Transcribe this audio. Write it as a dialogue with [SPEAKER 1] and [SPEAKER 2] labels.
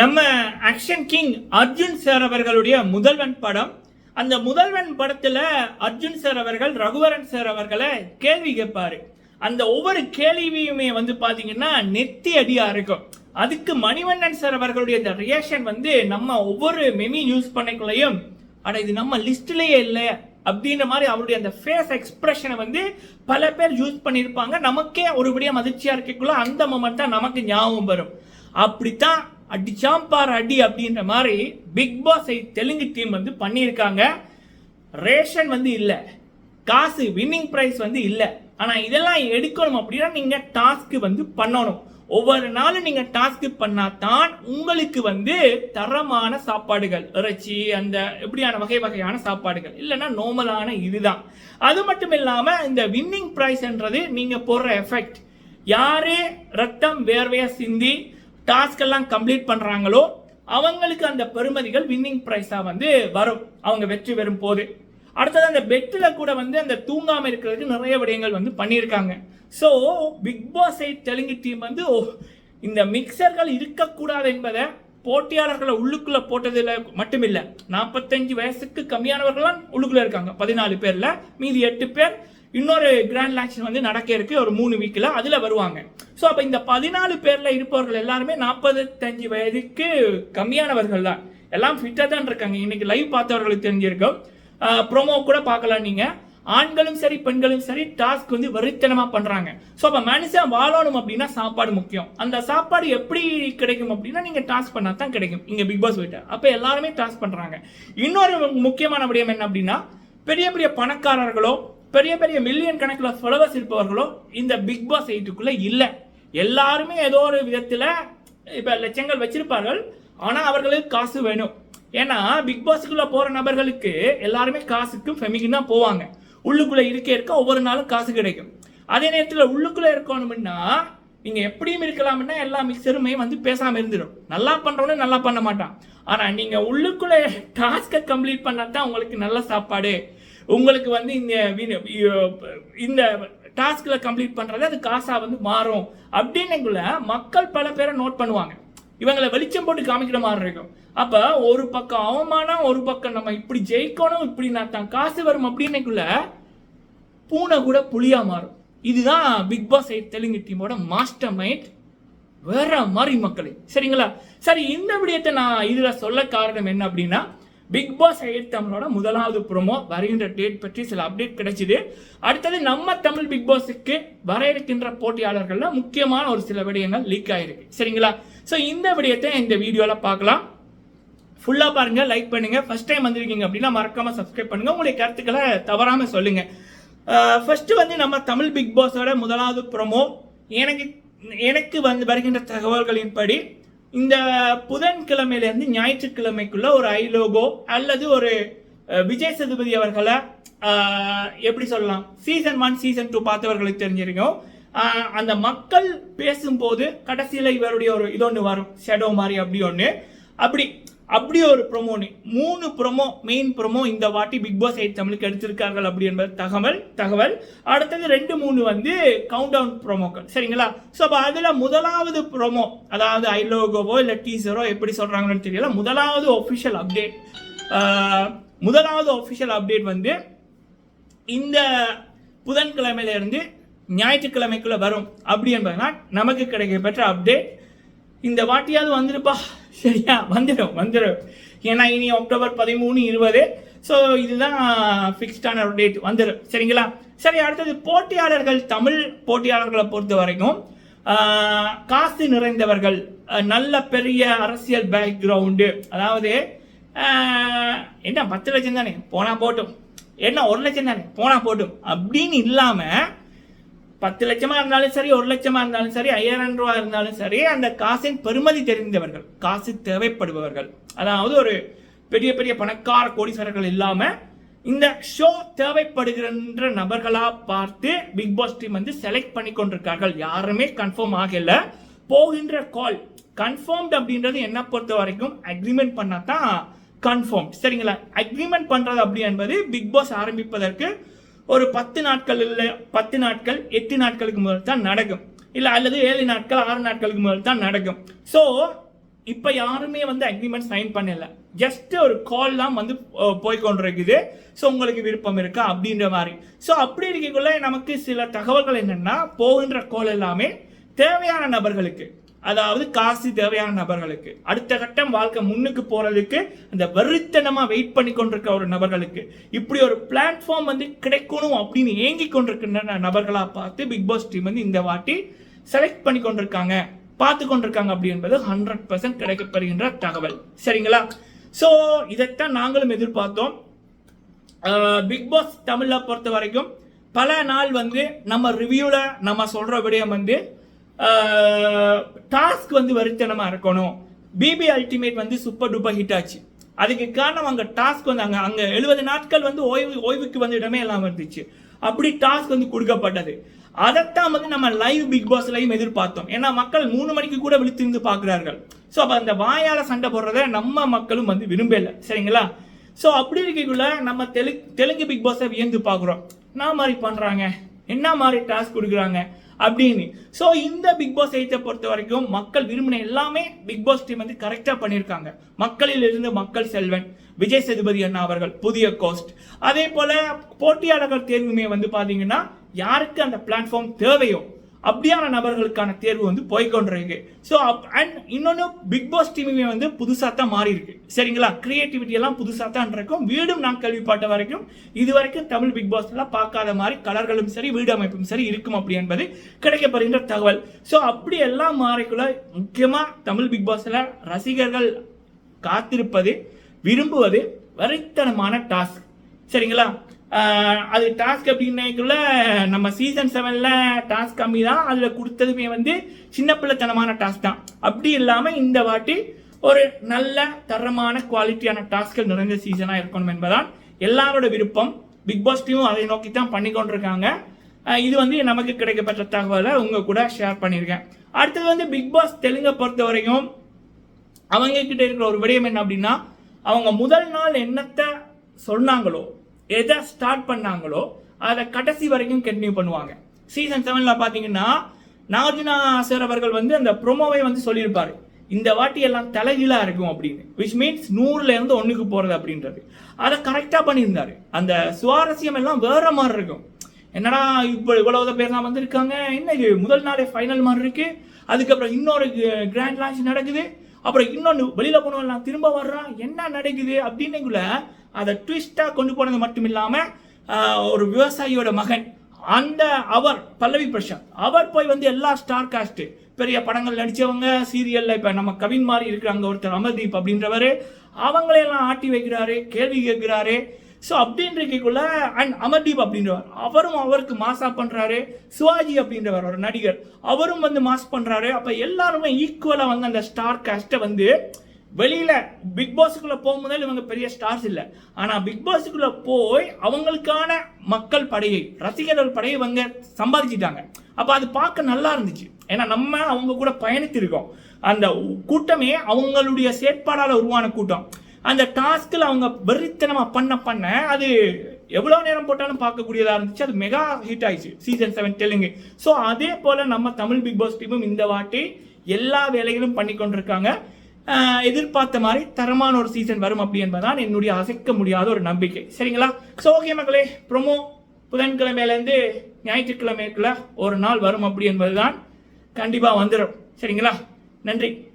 [SPEAKER 1] நம்ம action king Arjun sir அவர்களுடைய முதல்வன் படம். அந்த முதல்வன் படத்தில் அர்ஜுன் சார் அவர்கள் ரகுவரன் சார் அவர்களை கேள்வி கேட்பாரு. அந்த ஒவ்வொரு கேள்வியுமே வந்து பார்த்தீங்கன்னா நெத்தி அடியாக இருக்கும். அதுக்கு மணிவண்ணன் சார் அவர்களுடைய இந்த ரியாக்ஷன் வந்து நம்ம ஒவ்வொரு மெமி யூஸ் பண்ணக்குள்ளேயும் ஆனால் இது நம்ம லிஸ்ட்லேயே இல்லை அப்படின்ற மாதிரி அவருடைய அந்த ஃபேஸ் எக்ஸ்பிரஷனை வந்து பல பேர் யூஸ் பண்ணியிருப்பாங்க. நமக்கே ஒருபடியாக மகிழ்ச்சியாக இருக்கக்குள்ள அந்த மொமெண்ட் தான் நமக்கு ஞாபகம் வரும். அப்படித்தான் அடிச்சாம்பார் அடி அப்படின்ற மாதிரி பிக் பாஸ் தெலுங்கு டீம் வந்து பண்ணியிருக்காங்க. ரேஷன் வந்து இல்லை. காசு வின்னிங் ப்ரைஸ் வந்து இல்லை. ஆனால் இதெல்லாம் எடுக்கணும் அப்படின்னா நீங்கள் டாஸ்க்கு வந்து பண்ணணும். ஒவ்வொரு நாளும் நீங்கள் டாஸ்க்கு பண்ணாதான் உங்களுக்கு வந்து தரமான சாப்பாடுகள் இறைச்சி அந்த இப்படியான வகை வகையான சாப்பாடுகள் இல்லைன்னா நோமலான இதுதான். அது மட்டும் இல்லாமல் இந்த வின்னிங் ப்ரைஸ்ன்றது நீங்கள் போடுற எஃபெக்ட் யாரே ரத்தம் வேர்வையாக சிந்தி டாஸ்க் எல்லாம் கம்ப்ளீட் பண்ணுறாங்களோ அவங்களுக்கு அந்த பெருமதிகள் வின்னிங் ப்ரைஸாக வந்து வரும். அவங்க வெற்றி பெறும் போது. அடுத்தது அந்த பெட்டில் கூட வந்து அந்த தூங்காமல் இருக்கிறதுக்கு நிறைய விடயங்கள் வந்து பண்ணியிருக்காங்க. So big boss Telugu team வந்து இந்த மிக்சர்கள் இருக்கக்கூடாது என்பதை போட்டியாளர்களை உள்ளுக்குள்ளே போட்டதில் மட்டும் இல்லை நாற்பத்தஞ்சு வயசுக்கு கம்மியானவர்கள்லாம் உள்ளுக்குள்ளே இருக்காங்க. பதினாலு பேரில் மீதி எட்டு பேர் இன்னொரு கிராண்ட் லாக்ஷன் வந்து நடக்க இருக்கு ஒரு மூணு வீக்கில் அதில் வருவாங்க. ஸோ அப்போ இந்த பதினாலு பேரில் இருப்பவர்கள் எல்லாருமே நாற்பத்தஞ்சு வயதுக்கு கம்மியானவர்கள் தான். எல்லாம் ஃபிட்டாக தான் இருக்காங்க. இன்னைக்கு லைவ் பார்த்தவர்களுக்கு தெரிஞ்சிருக்கும். ப்ரோமோ கூட பார்க்கலாம் நீங்கள் ஆண்களும் சரி பெண்களும் சரி டாஸ்க் வந்து வெறித்தனமா பண்ணுறாங்க ஸோ அப்போ மனுஷன் வாழணும் அப்படின்னா சாப்பாடு முக்கியம். அந்த சாப்பாடு எப்படி கிடைக்கும் அப்படின்னா நீங்கள் டாஸ்க் பண்ணால் தான் கிடைக்கும். இங்கே பிக் பாஸ் வீட்டை. அப்போ எல்லாருமே டாஸ்க் பண்ணுறாங்க இன்னொரு முக்கியமான விடயம் என்ன அப்படின்னா பெரிய பெரிய பணக்காரர்களோ பெரிய பெரிய மில்லியன் கணக்கில் ஃபாலோவர்ஸ் இருப்பவர்களோ இந்த பிக் பாஸ் எயிட்டுக்குள்ளே இல்லை. எல்லாருமே ஏதோ ஒரு விதத்தில் இப்போ லட்சங்கள் வச்சிருப்பார்கள். ஆனால் அவர்களுக்கு காசு வேணும். ஏன்னா பிக் பாஸுக்குள்ளே போகிற நபர்களுக்கு எல்லாருமே காசுக்கும் ஃபெமிக்கும் தான் போவாங்க. உள்ளுக்குள்ளே இருக்க இருக்க ஒவ்வொரு நாளும் காசு கிடைக்கும். அதே நேரத்தில் உள்ளுக்குள்ளே இருக்கணும்னா நீங்கள் எப்படியும் இருக்கலாம்னா எல்லா மிக்சருமே வந்து பேசாமல் இருந்துடும் நல்லா பண்றவனு நல்லா பண்ண மாட்டான். ஆனால் நீங்கள் உள்ளுக்குள்ளே டாஸ்கை கம்ப்ளீட் பண்ணால் தான் உங்களுக்கு நல்ல சாப்பாடு. உங்களுக்கு வந்து இந்த இந்த டாஸ்கில் கம்ப்ளீட் பண்ணுறது அது காசாக வந்து மாறும் அப்படின்னுக்குள்ள மக்கள் பல பேரை நோட் பண்ணுவாங்க. இவங்களை வெளிச்சம் போட்டு காமிக்கிற மாதிரி இருக்கும். அப்போ ஒரு பக்கம் அவமானம் ஒரு பக்கம் நம்ம இப்படி ஜெயிக்கணும் இப்படி நான் தான் காசு வரும் அப்படின்னுக்குள்ள பூனை கூட புளியாக மாறும். இதுதான் பிக் பாஸ் எயிட் தெலுங்கு டீமோட மாஸ்டர் மைண்ட் வேற மாதிரி மக்களே. சரிங்களா? சரி இந்த விடயத்தை நான் இதில் சொல்ல காரணம் என்ன அப்படின்னா பிக் பாஸ் எயிட் தமிழோட முதலாவது ப்ரோமோ வருகின்ற டேட் பற்றி சில அப்டேட் கிடைச்சிது. அடுத்தது நம்ம தமிழ் பிக் பாஸுக்கு வர இருக்கின்ற போட்டியாளர்கள்ல முக்கியமான ஒரு சில விடயங்கள் லீக் ஆயிருக்கு. சரிங்களா? ஸோ இந்த விடயத்தை இந்த வீடியோவில் பார்க்கலாம். ஃபுல்லாக பாருங்க லைக் பண்ணுங்க. ஃபர்ஸ்ட் டைம் வந்திருக்கீங்க அப்படின்னா மறக்காம சப்ஸ்கிரைப் பண்ணுங்க. உங்களுடைய கருத்துக்களை தவறாமல் சொல்லுங்க. ஃபர்ஸ்ட் வந்து நம்ம தமிழ் பிக் பாஸோட முதலாவது ப்ரோமோ எனக்கு எனக்கு வந்து வருகின்ற தகவல்களின்படி இந்த புதன்கிழமையிலேருந்து ஞாயிற்றுக்கிழமைக்குள்ள ஒரு ஐ லோகோ அல்லது ஒரு விஜய் சேதுபதி அவர்களை எப்படி சொல்லலாம் சீசன் ஒன் சீசன் டூ பார்த்தவர்களுக்கு தெரிஞ்சிருக்கும். அந்த மக்கள் பேசும்போது கடைசியில் இவருடைய ஒரு இது ஒன்று வரும். ஷெடோ மாதிரி அப்படி ஒன்று அப்படி அப்படி ஒரு ப்ரொமோ மூணு ப்ரொமோ மெயின் ப்ரொமோ இந்த வாட்டி பிக் பாஸ் எயிட் தமிழுக்கு எடுத்திருக்கார்கள் அப்படி என்பது தகவல் தகவல். அடுத்தது ரெண்டு மூணு வந்து கவுண்ட் டவுன் ப்ரோமோக்கள் சரிங்களா? ஸோ அப்போ அதில் முதலாவது ப்ரொமோ அதாவது ஐலோகோவோ இல்லை டீசரோ எப்படி சொல்கிறாங்கன்னு தெரியல. முதலாவது ஒஃபிஷியல் அப்டேட் முதலாவது ஒஃபிஷியல் அப்டேட் வந்து இந்த புதன்கிழமையில இருந்து வரும். அப்படி என்பதுனால் நமக்கு கிடைக்கப்பெற்ற அப்டேட் இந்த வாட்டியாவது வந்துருப்பா? சரியா? வந்துடும் வந்துடும் ஏன்னா இனி அக்டோபர் பதிமூணு இருபது. ஸோ இதுதான் ஃபிக்ஸ்டான ஒரு டேட் வந்துடும் சரிங்களா? சரி அடுத்தது போட்டியாளர்கள் தமிழ் போட்டியாளர்களை பொறுத்த வரைக்கும் காசு நிறைந்தவர்கள் நல்ல பெரிய அரசியல் பேக்ரவுண்டு அதாவது என்ன பத்து லட்சம் தானே? போனால் போட்டும். என்ன ஒரு லட்சம் தானே? போனால் போட்டும். அப்படின்னு இல்லாமல் பத்து லட்சமா இருந்தாலும் சரி ஒரு லட்சமா இருந்தாலும் சரி ஐயாயிரம் ரூபா இருந்தாலும் சரி அந்த காசின் பெருமதி தெரிந்தவர்கள் காசு தேவைப்படுபவர்கள். அதாவது ஒரு பெரிய பெரிய பணக்கார கோடீஸ்வரர்கள் இல்லாம இந்த ஷோ தேவைப்படுகின்ற நபர்களா பார்த்து பிக் பாஸ் டீம் வந்து செலக்ட் பண்ணி கொண்டிருக்கார்கள். யாருமே கன்ஃபார்ம் ஆகல. போகின்ற கால் கன்ஃபார்ம்ட் அப்படின்றது என்ன பொறுத்த வரைக்கும் அக்ரிமெண்ட் பண்ணால் தான் கன்ஃபார்ம் சரிங்களா? அக்ரிமெண்ட் பண்றது அப்படி என்பது பிக் பாஸ் ஆரம்பிப்பதற்கு ஒரு பத்து நாட்கள் இல்லை பத்து நாட்கள் எட்டு நாட்களுக்கு முதல் தான் நடக்கும். இல்லை அல்லது ஏழு நாட்கள் ஆறு நாட்களுக்கு முதல் தான் நடக்கும். ஸோ இப்போ யாருமே வந்து அக்ரிமெண்ட் சைன் பண்ணல. ஜஸ்ட் ஒரு கால் தான் வந்து போய்கொண்டிருக்குது ஸோ உங்களுக்கு விருப்பம் இருக்கா? அப்படின்ற மாதிரி. ஸோ அப்படி இருக்கக்குள்ள நமக்கு சில தகவல்கள் என்னென்னா போகின்ற கால் எல்லாமே தேவையான நபர்களுக்கு. அதாவது காசு தேவையான நபர்களுக்கு. அடுத்த கட்டம் வாழ்க்கை முன்னுக்கு போறதுக்கு அந்த வெறித்தனமா வெயிட் பண்ணி கொண்டிருக்க ஒரு நபர்களுக்கு. இப்படி ஒரு பிளாட்ஃபார்ம் வந்து கிடைக்கணும் அப்படின்னு ஏங்கி கொண்டிருக்கின்ற நபர்களா பார்த்து பிக் பாஸ் டீம் வந்து இந்த வாட்டி செலக்ட் பண்ணி கொண்டிருக்காங்க. பார்த்து கொண்டிருக்காங்க அப்படி என்பது ஹண்ட்ரட் பர்சன்ட் கிடைக்கப்படுகின்ற தகவல். சரிங்களா? ஸோ இதைத்தான் நாங்களும் எதிர்பார்த்தோம். பிக் பாஸ் தமிழை பொறுத்த வரைக்கும் பல நாள் வந்து நம்ம ரிவ்யூவில் நம்ம சொல்கிற விடயம் வந்து டாஸ்க் வந்து வரித்தனமாக இருக்கணும். பிபி அல்டிமேட் வந்து சூப்பர் டூப்பர் ஹிட் ஆச்சு. அதுக்கு காரணம் அங்கே டாஸ்க் வந்து அங்கே அங்கே எழுபது நாட்கள் வந்து ஓய்வு ஓய்வுக்கு வந்து இடமே இல்லாமல் இருந்துச்சு. அப்படி டாஸ்க் வந்து கொடுக்கப்பட்டது. அதைத்தான் வந்து நம்ம லைவ் பிக் பாஸ்லையும் எதிர்பார்த்தோம். ஏன்னா மக்கள் மூணு மணிக்கு கூட விழித்திருந்து பார்க்குறார்கள். ஸோ அப்போ அந்த வாயால் சண்டை போடுறத நம்ம மக்களும் வந்து விரும்பலை சரிங்களா? ஸோ அப்படி இருக்கக்குள்ள நம்ம தெலுங்கு தெலுங்கு பிக் பாஸை வியந்து பார்க்குறோம். என்ன மாதிரி பண்ணுறாங்க என்ன மாதிரி டாஸ்க் கொடுக்குறாங்க? அப்படின்னு. ஸோ இந்த பிக் பாஸ் எயிட்டை பொறுத்த வரைக்கும் மக்கள் விரும்பின எல்லாமே பிக் பாஸ் டீம் வந்து கரெக்டாக பண்ணியிருக்காங்க. மக்களில் இருந்து மக்கள் செல்வன். விஜய் சேதுபதி அண்ணா அவர்கள் புதிய கோஸ்ட் அதே போல போட்டியாளர்கள் தேர்வுமே வந்து பார்த்தீங்கன்னா யாருக்கு அந்த பிளாட்ஃபார்ம் தேவையோ அப்படியான நபர்களுக்கான தேர்வு வந்து போய்கொண்டிருக்கு ஸோ அப் அண்ட் இன்னொன்று பிக் பாஸ் டிவியுமே வந்து புதுசாக தான் மாறி இருக்கு சரிங்களா? கிரியேட்டிவிட்டி எல்லாம் புதுசாக தான் இருக்கும். வீடும் நான் கேள்விப்பட்ட வரைக்கும் இது வரைக்கும் தமிழ் பிக் பாஸ்லாம் பார்க்காத மாதிரி கலர்களும் சரி வீடு அமைப்பும் சரி இருக்கும் அப்படி என்பது கிடைக்கப்படுகின்ற தகவல். ஸோ அப்படி எல்லாம் மாறிக்குள்ள முக்கியமாக தமிழ் பிக் பாஸில் ரசிகர்கள் காத்திருப்பது விரும்புவது வரித்தனமான டாஸ்க் சரிங்களா? அது டாஸ்க் அப்படின்னக்குள்ள நம்ம சீசன் செவனில் டாஸ்க் கம்மி தான் அதில் கொடுத்ததுமே வந்து சின்ன பிள்ளைத்தனமான டாஸ்க் தான். அப்படி இல்லாமல் இந்த வாட்டி ஒரு நல்ல தரமான குவாலிட்டியான டாஸ்க்கள் நிறைந்த சீசனாக இருக்கணும் என்பதால் எல்லாரோட விருப்பம். பிக் பாஸ் டீமும் அதை நோக்கி தான் பண்ணி கொண்டிருக்காங்க. இது வந்து நமக்கு கிடைக்கப்பட்ட தகவலை உங்கள் கூட ஷேர் பண்ணியிருக்கேன். அடுத்தது வந்து பிக் பாஸ் தெலுங்கை பொறுத்த வரைக்கும் அவங்க கிட்ட இருக்கிற ஒரு விடயம் என்ன அப்படின்னா அவங்க முதல் நாள் என்னத்தை சொன்னாங்களோ எதை ஸ்டார்ட் பண்ணாங்களோ அதை கடைசி வரைக்கும் கண்டினியூ பண்ணுவாங்க. சீசன் செவனில் பார்த்தீங்கன்னா நாகார்ஜுனா சார் அவர்கள் வந்து அந்த ப்ரோமோவை வந்து சொல்லியிருப்பார். இந்த வாட்டி எல்லாம் தலைகீழாக இருக்கும் அப்படின்னு. விச் மீன்ஸ் நூறுலேருந்து ஒன்றுக்கு போகிறது அப்படின்றது. அதை கரெக்டாக பண்ணியிருந்தாரு. அந்த சுவாரஸ்யம் எல்லாம் வேற மாதிரி இருக்கும். என்னடா இப்போ இவ்வளவு பேர் தான் வந்திருக்காங்க? என்ன இது முதல் நாளே ஃபைனல் மாதிரி இருக்கு. அதுக்கப்புறம் இன்னொரு கிராண்ட் லான்ச் நடக்குது. அப்புறம் இன்னொன்று வெளியில் போனவெல்லாம் திரும்ப வர்றான் என்ன நடக்குது? அப்படின்னுக்குள்ள அதை ட்விஸ்டாக கொண்டு போனது மட்டும் இல்லாமல் ஒரு விவசாயியோட மகன் அந்த அவர் பல்லவி பிரசாத் அவர் போய் வந்து எல்லா ஸ்டார் காஸ்ட்டு பெரிய படங்கள் நடித்தவங்க சீரியலில் இப்போ நம்ம கவின் மாதிரி இருக்கிறாங்க ஒருத்தர் அமர்தீப் அப்படின்றவர் அவங்களையெல்லாம் ஆட்டி வைக்கிறாரு கேள்வி கேட்கிறாரு. ஸோ அப்படின்றக்குள்ள அண்ட் அமர்தீப் அப்படின்றவர் அவரும் அவருக்கு மாசா பண்ணுறாரு சிவாஜி அப்படின்றவர் ஒரு நடிகர் அவரும் வந்து மாஸ் பண்ணுறாரு அப்போ எல்லாருமே ஈக்குவலாக வந்து அந்த ஸ்டார் காஸ்ட்டை வந்து வெளியில் பிக் பாஸுக்குள்ள போகும்போது இவங்க பெரிய ஸ்டார்ஸ் இல்லை. ஆனால் பிக் பாஸுக்குள்ள போய் அவங்களுக்கான மக்கள் படையை ரசிகர்கள் படையை இவங்க சம்பாதிச்சிட்டாங்க. அப்போ அது பார்க்க நல்லா இருந்துச்சு. ஏன்னா நம்ம அவங்க கூட பயணித்திருக்கோம். அந்த கூட்டமே அவங்களுடைய செயற்பாடால் உருவான கூட்டம். அந்த டாஸ்கில் அவங்க வெறித்தனமாக பண்ண பண்ண அது எவ்வளோ நேரம் போட்டாலும் பார்க்கக்கூடியதாக இருந்துச்சு. அது மெகா ஹிட் ஆயிடுச்சு. சீசன் செவன் தெலுங்கு ஸோ அதே போல் நம்ம தமிழ் பிக் பாஸ் டீமும் இந்த வாட்டி எல்லா வேலைகளும் பண்ணி கொண்டிருக்காங்க எதிர்பார்த்த மாதிரி தரமான ஒரு சீசன் வரும் அப்படி என்பதுதான் என்னுடைய அசைக்க முடியாத ஒரு நம்பிக்கை. சரிங்களா? ஸோ ஓகே மக்களே ப்ரொமோ புதன்கிழமையிலேருந்து ஞாயிற்றுக்கிழமைக்குள்ள ஒரு நாள் வரும் அப்படி என்பதுதான் கண்டிப்பாக வந்துடும் சரிங்களா? நன்றி.